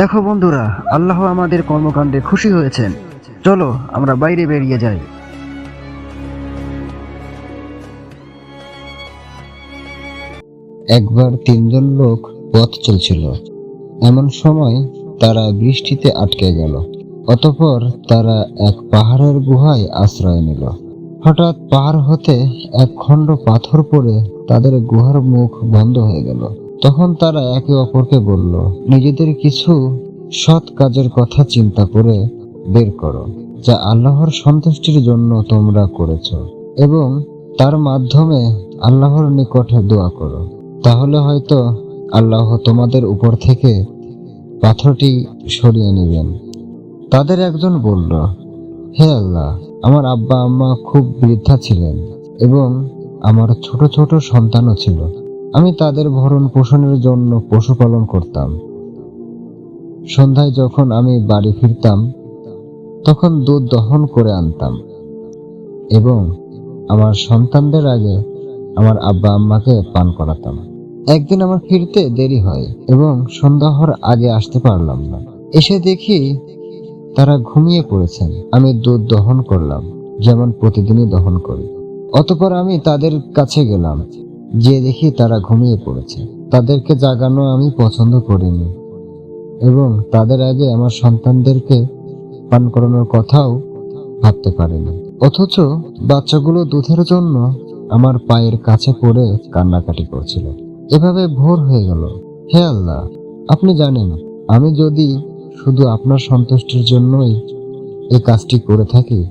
দেখো বন্ধুরা, আল্লাহ আমাদের কর্মকাণ্ডে খুশি হয়েছেন। চলো, আমরা বাইরে বেরিয়ে যাই। একবার তিনজন লোক পথ চলছিল। এমন সময় তারা বৃষ্টিতে আটকে গেল। অতঃপর তারা এক পাহাড়ের গুহায় আশ্রয় নিল। হঠাৎ পাহাড় হতে এক খণ্ড পাথর পড়ে তাদের গুহার মুখ বন্ধ হয়ে গেল। তখন তারা একে অপরকে বলল, নিজেদের কিছু সৎ কাজের কথা চিন্তা করে বের করো, যা আল্লাহর সন্তুষ্টির জন্য তোমরা করেছ, এবং তার মাধ্যমে আল্লাহর নিকটে দোয়া করো। তাহলে হয়তো আল্লাহ তোমাদের উপর থেকে পাথরটি সরিয়ে নেবেন। তাদের একজন বলল, হে আল্লাহ, আমার আব্বা আম্মা খুব বৃদ্ধা ছিলেন এবং আমার ছোট ছোট সন্তানও ছিল। আমি তাদের ভরণ পোষণের জন্য পশুপালন করতাম। সন্ধ্যায় যখন আমি বাড়ি ফিরতাম, তখন দুধ দহন করে আনতাম এবং আমার সন্তানদের আগে আমার আব্বা আম্মাকে পান করাতাম। একদিন আমার ফিরতে দেরি হয় এবং সন্ধ্যা হওয়ার আগে আসতে পারলাম না। এসে দেখি তারা ঘুমিয়ে পড়েছেন। আমি দুধ দহন করলাম, যেমন প্রতিদিনই দহন করি। অতপর আমি তাদের কাছে গেলাম। যে দেখি তারা ঘুমিয়ে পড়েছে। তাদেরকে জাগানো আমি পছন্দ করিনি। এবং তাদের আগে আমার সন্তানদেরকে পান করানোর কথাও ভাবতে পারিনি। অথচ বাচ্চাগুলো দুধের জন্য আমার পায়ের কাছে পড়ে কান্নাকাটি করছিল। এভাবে ভোর হয়ে গেল। হে আল্লাহ, আপনি জানেন, আমি যদি শুধু আপনার সন্তুষ্টির জন্যই এই কাজটি করে থাকি,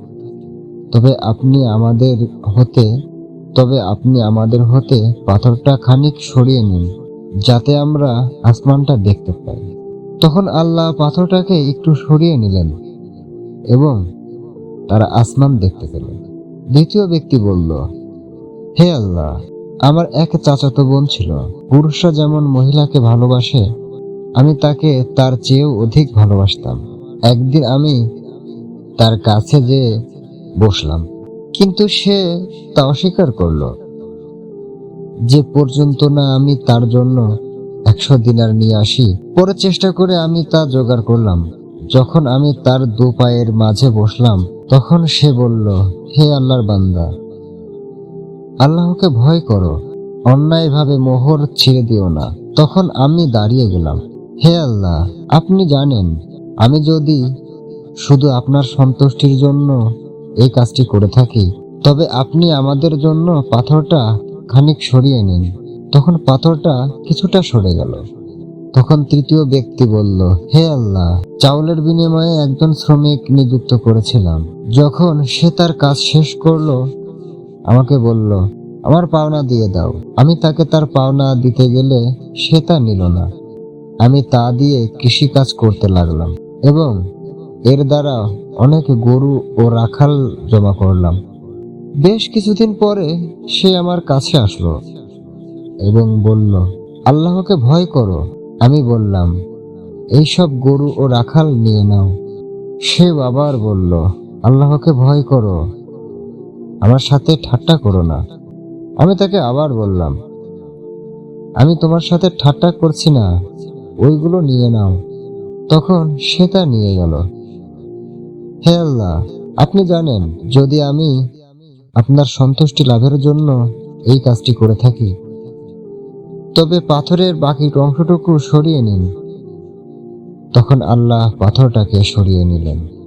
তবে আপনি আমাদের হতে তবে আপনি আমাদের হতে পাথরটা খানিক সরিয়ে নিন, যাতে আমরা আসমানটা দেখতে পাই। তখন আল্লাহ পাথরটাকে একটু সরিয়ে নিলেন এবং তারা আসমান দেখতে পেলেন। দ্বিতীয় ব্যক্তি বলল, হে আল্লাহ, আমার এক চাচাতো বোন ছিল। পুরুষরা যেমন মহিলাকে ভালোবাসে, আমি তাকে তার চেয়েও অধিক ভালোবাসতাম। একদিন আমি তার কাছে যে বসলাম। কিন্তু সে তা অস্বীকার করল যে পর্যন্ত না আমি তার জন্য একশো দিনার নিয়ে আসি, পরে চেষ্টা করে আমি তা জোগাড় করলাম। যখন আমি তার দু পায়ের মাঝে বসলাম, তখন সে বলল, হে আল্লাহর বান্দা, আল্লাহকে ভয় করো, অন্যায়ভাবে মোহর ছিঁড়ে দিও না। তখন আমি দাঁড়িয়ে গেলাম, হে আল্লাহ, আপনি জানেন, আমি যদি শুধু আপনার সন্তুষ্টির জন্য এই কাজটি করে থাকি। তবে আপনি আমাদের জন্য পাথরটা খানিক সরিয়ে নিন। তখন পাথরটা কিছুটা সরে গেল। তখন তৃতীয় ব্যক্তি বলল, হে আল্লাহ, চাউলের বিনিময়ে একজন শ্রমিক নিযুক্ত করেছিলাম। যখন সে তার কাজ শেষ করল, আমাকে বলল, আমার পাওনা দিয়ে দাও। আমি তাকে তার পাওনা দিতে গেলে সে তা নিল না। আমি তা দিয়ে কৃষি কাজ করতে লাগলাম এবং এর দ্বারা অনেক গরু ও রাখাল জমা করলাম। বেশ কিছুদিন পরে সে আমার কাছে আসলো এবং বলল, আল্লাহকে ভয় করো। আমি বললাম, এইসব গরু ও রাখাল নিয়ে নাও। সে আবার বলল, আল্লাহকে ভয় করো, আমার সাথে ঠাট্টা করো না। আমি তাকে আবার বললাম, আমি তোমার সাথে ঠাট্টা করছি না, ওইগুলো নিয়ে নাও। তখন সে তা নিয়ে গেল। হে আল্লাহ, আপনি জানেন, যদি আমি আপনার সন্তুষ্টি লাভের জন্য এই কাজটি করে থাকি, তবে পাথরের বাকি অংশটুকু সরিয়ে নিন। তখন আল্লাহ পাথরটাকে সরিয়ে নিলেন।